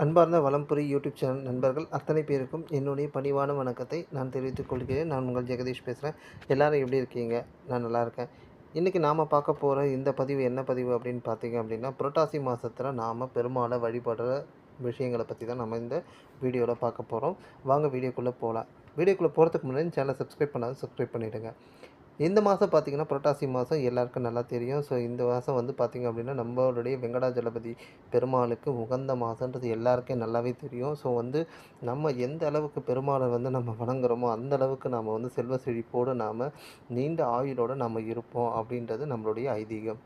அன்பார்ந்த Valampuri YouTube channel நண்பர்கள் அத்தனை பேருக்கும் என்னுடைய பணிவான வணக்கத்தை நான் தெரிவித்துக் கொள்கிறேன். நான் உங்கள் ஜெகதீஷ் பேசுகிறேன் எல்லாரும் எப்படி இருக்கீங்க? நான் நல்லா இருக்கேன். இன்றைக்கி நாம் பார்க்க போகிற இந்த பதிவு என்ன பதிவு அப்படின்னு பார்த்தீங்க அப்படின்னா புரட்டாசி மாதத்தில் நாம் பெருமாளை வழிபடுற விஷயங்களை பற்றி தான் நம்ம இந்த வீடியோவில் பார்க்க போகிறோம் வாங்க வீடியோக்குள்ளே போகலாம் வீடியோக்குள்ளே போகிறதுக்கு முன்னாடி சேனலை சப்ஸ்கிரைப் பண்ணாலும் சப்ஸ்கிரைப் பண்ணிவிடுங்க இந்த மாதம் பார்த்திங்கன்னா புரட்டாசி மாதம் எல்லாருக்கும் நல்லா தெரியும். ஸோ இந்த மாதம் வந்து பார்த்திங்க அப்படின்னா நம்மளுடைய வெங்கடாஜலபதி பெருமாளுக்கு உகந்த மாதன்றது எல்லாருக்கும் நல்லாவே தெரியும். ஸோ வந்து நம்ம எந்த அளவுக்கு பெருமாளை வந்து நம்ம வணங்குறோமோ அந்த அளவுக்கு நாம் வந்து செல்வ செழிப்போடு நாம் நீண்ட ஆயுளோடு நம்ம இருப்போம் அப்படின்றது நம்மளுடைய ஐதீகம்.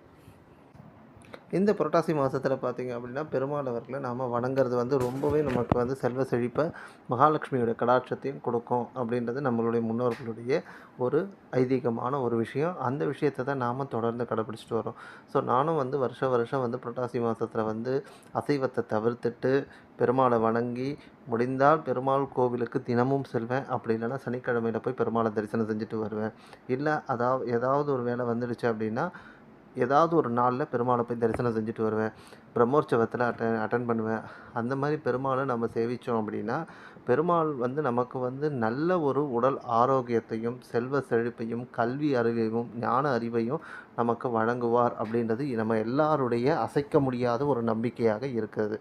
இந்த புரட்டாசி மாதத்தில் பார்த்திங்க அப்படின்னா பெருமாள் அவர்களை நாம் வணங்குறது வந்து ரொம்பவே நமக்கு வந்து செல்வ செழிப்பை மகாலட்சுமியோட கடாட்சத்தையும் கொடுக்கும் அப்படின்றது நம்மளுடைய முன்னோர்களுடைய ஒரு ஐதீகமான ஒரு விஷயம். அந்த விஷயத்தை தான் நாம் தொடர்ந்து கடைப்பிடிச்சிட்டு வரோம் ஸோ நானும் வந்து வருஷம் வருஷம் வந்து புரட்டாசி மாதத்தில் வந்து அசைவத்தை தவிர்த்துட்டு பெருமாளை வணங்கி முடிந்தால் பெருமாள் கோவிலுக்கு தினமும் செல்வேன். அப்படி இல்லைன்னா சனிக்கிழமையில் போய் பெருமாளை தரிசனம் செஞ்சுட்டு வருவேன். இல்லை அதாவது ஏதாவது ஒரு வேலை வந்துடுச்சு அப்படின்னா ஏதாவது ஒரு நாளில் பெருமாளை போய் தரிசனம் செஞ்சுட்டு வருவேன். பிரம்மோற்சவத்தில் அட்டன் அட்டன் பண்ணுவேன். அந்த மாதிரி பெருமாளை நம்ம சேவித்தோம் அப்படின்னா பெருமாள் வந்து நமக்கு வந்து நல்ல ஒரு உடல் ஆரோக்கியத்தையும் செல்வ செழிப்பையும் கல்வி அறிவையும் ஞான அறிவையும் நமக்கு வழங்குவார் அப்படின்றது நம்ம எல்லாருடைய அசைக்க முடியாத ஒரு நம்பிக்கையாக இருக்கிறது.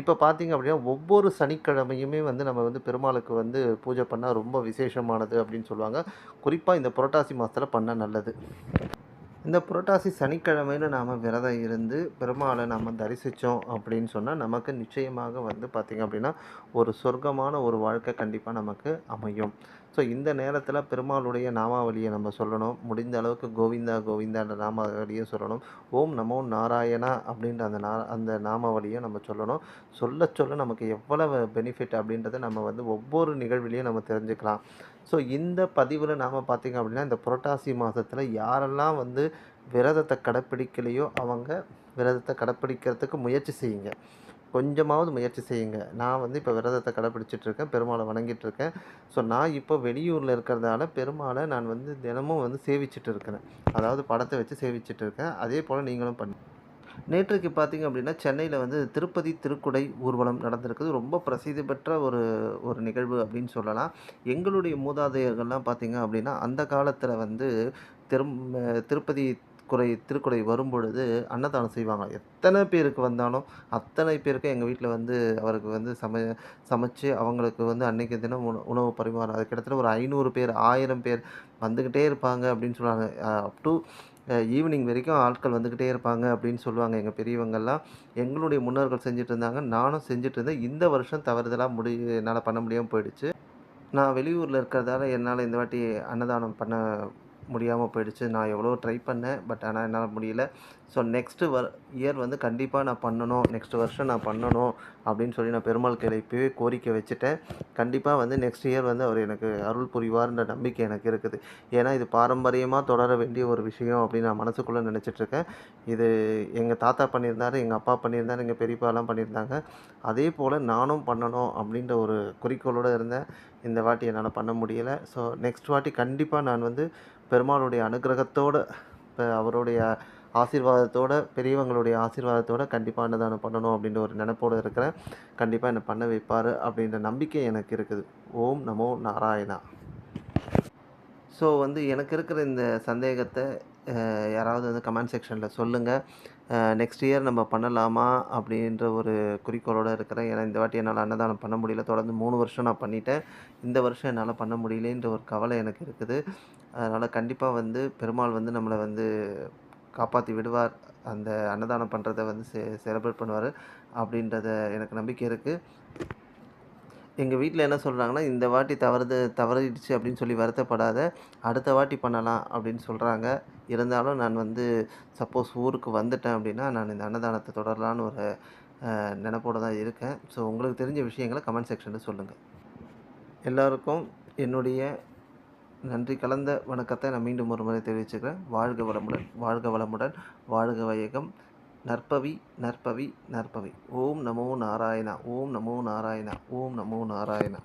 இப்போ பார்த்திங்க அப்படின்னா ஒவ்வொரு சனிக்கிழமையுமே வந்து நம்ம வந்து பெருமாளுக்கு வந்து பூஜை பண்ணால் ரொம்ப விசேஷமானது அப்படின்னு சொல்லுவாங்க. குறிப்பாக இந்த புரட்டாசி மாதத்தில் பண்ணால் நல்லது. இந்த புரட்டாசி சனிக்கிழமையில் நாம் விரதம் இருந்து பெருமாளை நாம் தரிசித்தோம் அப்படின்னு சொன்னால் நமக்கு நிச்சயமாக வந்து பார்த்திங்க அப்படின்னா ஒரு சொர்க்கமான ஒரு வாழ்க்கை கண்டிப்பாக நமக்கு அமையும். ஸோ இந்த நேரத்தில் பெருமாளுடைய நாமாவளியை நம்ம சொல்லணும். முடிந்த அளவுக்கு கோவிந்தா கோவிந்தான்ற நாமாவளியும் சொல்லணும். ஓம் நமோ நாராயணா அப்படின்ற அந்த நா அந்த நாமாவளியும் நம்ம சொல்லணும். சொல்ல சொல்ல நமக்கு எவ்வளவு பெனிஃபிட் அப்படின்றத நம்ம வந்து ஒவ்வொரு நிகழ்விலையும் நம்ம தெரிஞ்சுக்கலாம். ஸோ இந்த பதிவில் நாம் பார்த்திங்க அப்படின்னா இந்த புரட்டாசி மாதத்தில் யாரெல்லாம் வந்து விரதத்தை கடைப்பிடிக்கலையோ அவங்க விரதத்தை கடைப்பிடிக்கிறதுக்கு முயற்சி செய்யுங்க. கொஞ்சமாவது முயற்சி செய்யுங்க. நான் வந்து இப்போ விரதத்தை கடைப்பிடிச்சிட்ருக்கேன் பெருமாளை வணங்கிட்டுருக்கேன் ஸோ நான் இப்போ வெளியூரில் இருக்கிறதால பெருமாளை நான் வந்து தினமும் வந்து சேவிச்சிட்டு இருக்கிறேன் அதாவது படத்தை வச்சு சேவிச்சிட்டு இருக்கேன் அதே போல் நீங்களும் பண்ணி நேற்றைக்கு பார்த்திங்க அப்படின்னா சென்னையில் வந்து திருப்பதி திருக்குடை ஊர்வலம் நடந்திருக்குது. ரொம்ப பிரசித்தி பெற்ற ஒரு ஒரு நிகழ்வு அப்படின்னு சொல்லலாம். எங்களுடைய மூதாதையர்கள்லாம் பார்த்திங்க அப்படின்னா அந்த காலத்தில் வந்து திரும் திருப்பதி குறை திருக்குறை வரும்பொழுது அன்னதானம் செய்வாங்க. எத்தனை பேருக்கு வந்தாலும் அத்தனை பேருக்கும் எங்கள் வீட்டில் வந்து அவருக்கு வந்து சம சமைச்சு அவங்களுக்கு வந்து அன்றைக்கு தினம் உணவு உணவு பரிமாறும் அது கிட்டத்தட்ட ஒரு ஐநூறு பேர் ஆயிரம் பேர் வந்துக்கிட்டே இருப்பாங்க அப்படின்னு சொல்லுவாங்க. அப் டு ஈவினிங் வரைக்கும் ஆட்கள் வந்துக்கிட்டே இருப்பாங்க அப்படின்னு சொல்லுவாங்க எங்கள் பெரியவங்கள்லாம் எங்களுடைய முன்னோர்கள் செஞ்சுட்டு இருந்தாங்க நானும் செஞ்சுட்டு இருந்தேன் இந்த வருஷம் தவறுதலாக முடி என்னால் பண்ண முடியாமல் போயிடுச்சு. நான் வெளியூரில் இருக்கிறதால என்னால் இந்த வாட்டி அன்னதானம் பண்ண முடியாமல் போயிடுச்சு. நான் எவ்வளோ ட்ரை பண்ணேன் பட் ஆனால் என்னால் முடியல. ஸோ நெக்ஸ்ட்டு வர் இயர் வந்து கண்டிப்பாக நான் பண்ணணும். நெக்ஸ்ட் வருஷம் நான் பண்ணணும் அப்படின்னு சொல்லி நான் பெருமாள் கையில் கோரிக்கை வச்சுட்டேன். கண்டிப்பாக வந்து நெக்ஸ்ட் இயர் வந்து அவர் எனக்கு அருள் புரிவார்ன்ற நம்பிக்கை எனக்கு இருக்குது. ஏன்னா இது பாரம்பரியமாக தொடர வேண்டிய ஒரு விஷயம் அப்படின்னு நான் மனசுக்குள்ளே நினச்சிட்ருக்கேன் இது எங்கள் தாத்தா பண்ணியிருந்தார் எங்கள் அப்பா பண்ணியிருந்தார் எங்கள் பெரியப்பாலாம் பண்ணியிருந்தாங்க. அதே போல் நானும் பண்ணணும் அப்படின்ற ஒரு குறிக்கோளோடு இருந்தேன். இந்த வாட்டி என்னால் பண்ண முடியலை. ஸோ நெக்ஸ்ட் வாட்டி கண்டிப்பாக நான் வந்து பெருமாளுடைய அனுகிரகத்தோடு இப்போ அவருடைய ஆசீர்வாதத்தோட பெரியவங்களுடைய ஆசீர்வாதத்தோட கண்டிப்பாக அன்னதானம் பண்ணணும் அப்படின்ற ஒரு நினைப்போடு இருக்கிறேன். கண்டிப்பாக என்னை பண்ண வைப்பார் அப்படின்ற நம்பிக்கை எனக்கு இருக்குது. ஓம் நமோ நாராயணா. ஸோ வந்து எனக்கு இருக்கிற இந்த சந்தேகத்தை யாராவது வந்து கமெண்ட் செக்ஷனில் சொல்லுங்கள் நெக்ஸ்ட் இயர் நம்ம பண்ணலாமா அப்படின்ற ஒரு குறிக்கோளோடு இருக்கிறேன். ஏன்னா இந்த வாட்டி என்னால் அன்னதானம் பண்ண முடியல. தொடர்ந்து மூணு வருஷம் நான் பண்ணிட்டேன். இந்த வருஷம் என்னால் பண்ண முடியலன்ற ஒரு கவலை எனக்கு இருக்குது. அதனால் கண்டிப்பாக வந்து பெருமாள் வந்து நம்மளை வந்து காப்பாற்றி விடுவார். அந்த அன்னதானம் பண்ணுறத வந்து செ செலிப்ரேட் பண்ணுவார். அப்படின்றத எனக்கு நம்பிக்கை இருக்குது எங்கள் வீட்டில் என்ன சொல்கிறாங்கன்னா இந்த வாட்டி தவறுது தவறிடுச்சு அப்படின்னு சொல்லி வருத்தப்படாத அடுத்த வாட்டி பண்ணலாம் அப்படின்னு சொல்கிறாங்க இருந்தாலும் நான் வந்து சப்போஸ் ஊருக்கு வந்துட்டேன் அப்படின்னா நான் இந்த அன்னதானத்தை தொடரலான்னு ஒரு நினப்போடு தான் இருக்கேன். ஸோ உங்களுக்கு தெரிஞ்ச விஷயங்களை கமெண்ட் செக்ஷனில் சொல்லுங்கள் எல்லோருக்கும் என்னுடைய நன்றி கலந்த வணக்கத்தை நான் மீண்டும் ஒரு முறை தெரிவிச்சுக்கிறேன். வாழ்க வளமுடன் வாழ்க வளமுடன் வாழ்க வையகம். நற்பவி நற்பவி நற்பவி. ஓம் நமோ நாராயணா ஓம் நமோ நாராயணா ஓம் நமோ நாராயணா.